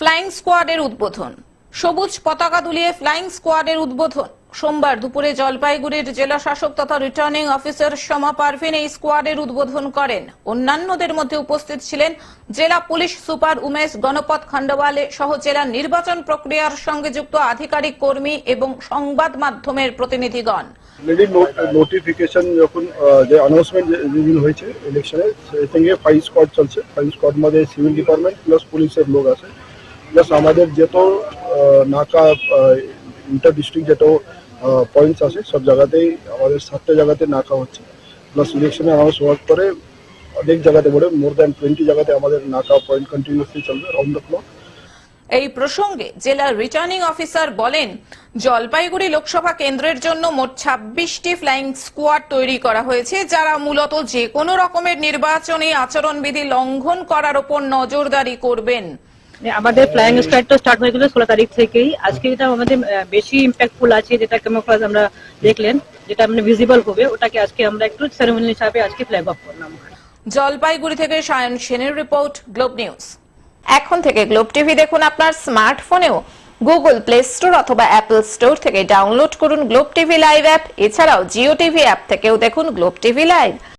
Flying স্কোয়াডের উদ্বোধন। সবুজ পতাকা দুলিয়ে ফ্লাইং স্কোয়াডের উদ্বোধন। সোমবার দুপুরে জলপাইগুড়ির জেলা শাসক তথা রিটার্নিং অফিসার সমা পারভিন এই স্কোয়াডের উদ্বোধন করেন। অন্যান্যদের মধ্যে উপস্থিত ছিলেন জেলা পুলিশ সুপার উমেশ গণপত খণ্ডওয়ালে সহ জেলা নির্বাচন প্রক্রিয়ার সঙ্গে যুক্ত আধিকারিক কর্মী এবং সংবাদ মাধ্যমের প্রতিনিধিগণ। নোটিফিকেশন যখন যে অ্যানাউন্সমেন্ট যেদিন হয়েছে ইলেকশনের সেই সঙ্গে ফাইভ স্কোয়াড চলছে। ফাইভ স্কোয়াড মধ্যে সিভিল ডিপার্টমেন্ট প্লাস পুলিশের লোক আছে। প্লাস আমাদের আহ, নাকা ইন্টার ডিস্ট্রিক্ট যত পয়েন্টস আছে সব জায়গাতেই আমাদের সাতটা জায়গাতে নাকা হচ্ছে। প্লাস ইলেকশনে অ্যানাউন্স হওয়ার পরে অনেক জায়গাতে বলে মোর দ্যান টোয়েন্টি জায়গাতে আমাদের নাকা পয়েন্ট কন্টিনিউসলি চলবে রাউন্ড দ্য ক্লক এই প্রসঙ্গে জেলার রিটার্নিং অফিসার বলেন জলপাইগুড়ি লোকসভা কেন্দ্রের জন্য মোট ছাব্বিশটি ফ্লাইং স্কোয়াড তৈরি করা হয়েছে যারা মূলত যে কোনো রকমের নির্বাচনী আচরণবিধি লঙ্ঘন করার ওপর নজরদারি করবেন। আমাদের ফ্লাইং স্টার্টটা স্টার্ট হয়ে গেল ষোলো তারিখ থেকেই। আজকে যেটা আমাদের বেশি ইম্প্যাক্টফুল আছে যেটা ক্যামোফ্লাজ আমরা দেখলেন যেটা মানে ভিজিবল হবে ওটাকে আজকে আমরা একটু সেরেমনি হিসাবে আজকে ফ্ল্যাগ অফ করলাম। জলপাইগুড়ি থেকে সায়ন সেনের রিপোর্ট গ্লোব নিউজ এখন থেকে গ্লোব টিভি দেখুন আপনার স্মার্টফোনেও গুগল প্লে স্টোর অথবা অ্যাপল স্টোর থেকে ডাউনলোড করুন গ্লোব টিভি লাইভ অ্যাপ এছাড়াও জিও টিভি অ্যাপ থেকেও দেখুন গ্লোব টিভি লাইভ